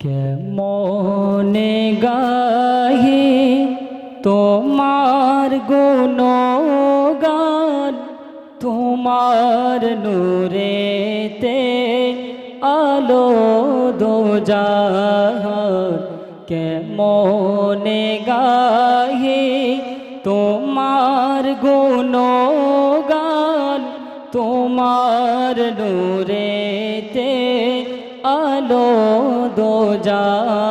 কেমনে গাহি তোমার গুণগান? তোমার নূরেতে আলো দোজাহান। কেমনে গাহি তোমার গুণগান? তোমার নূরেতে আলো দোজাহান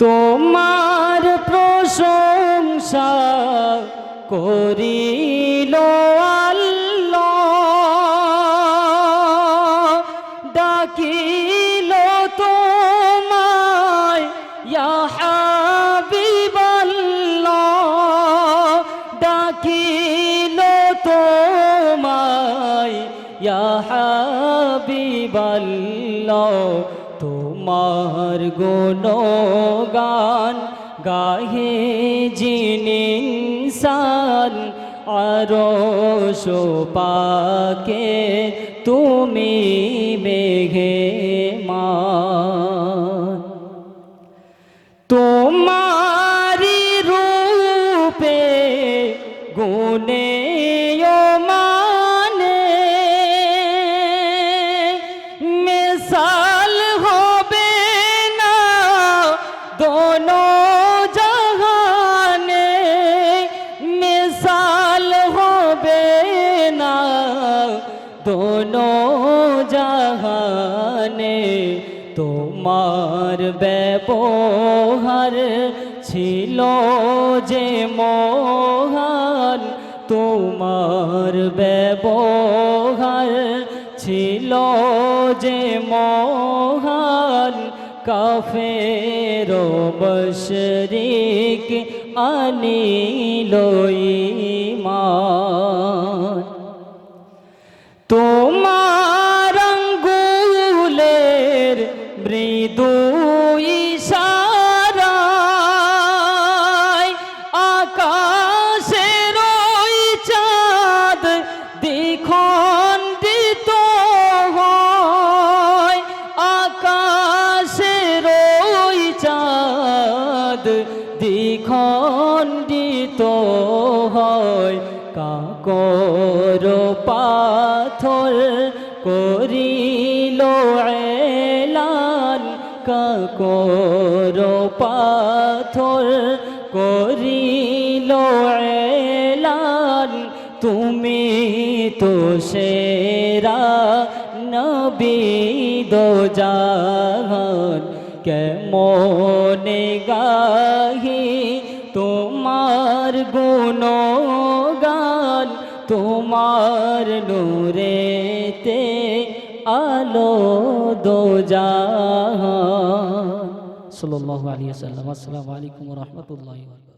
তোমার প্রশংসা করিল আল্লাহ। ডাকিল হাবিবাল্লাহ তোমার গুণগান গাহে জিনিসান আরও পাকে তুমি মেঘে মান তোমারি রূপে গুণে জাহানে তোমার ব্যবহার ছিল যে মহান তোমার ব্যবহার ছিল যে মহান কাফের বশরিক আনিল তোমার আঙ্গুলের মৃদু চাঁদ দ্বিখণ্ডিত হয়। কাকর পাথর করিল এলান। কাকর পাথর করিল এলান। তুমি তো সেরা নবী দো জাহান কেমনে গাহি তোমার গুণগান, তোমার নূরেতে আলো দো জাহান সাল্লাল্লাহু আলাইহি ওয়াসাল্লাম। আসসালামু আলাইকুম ওয়া রাহমাতুল্লাহি ওয়া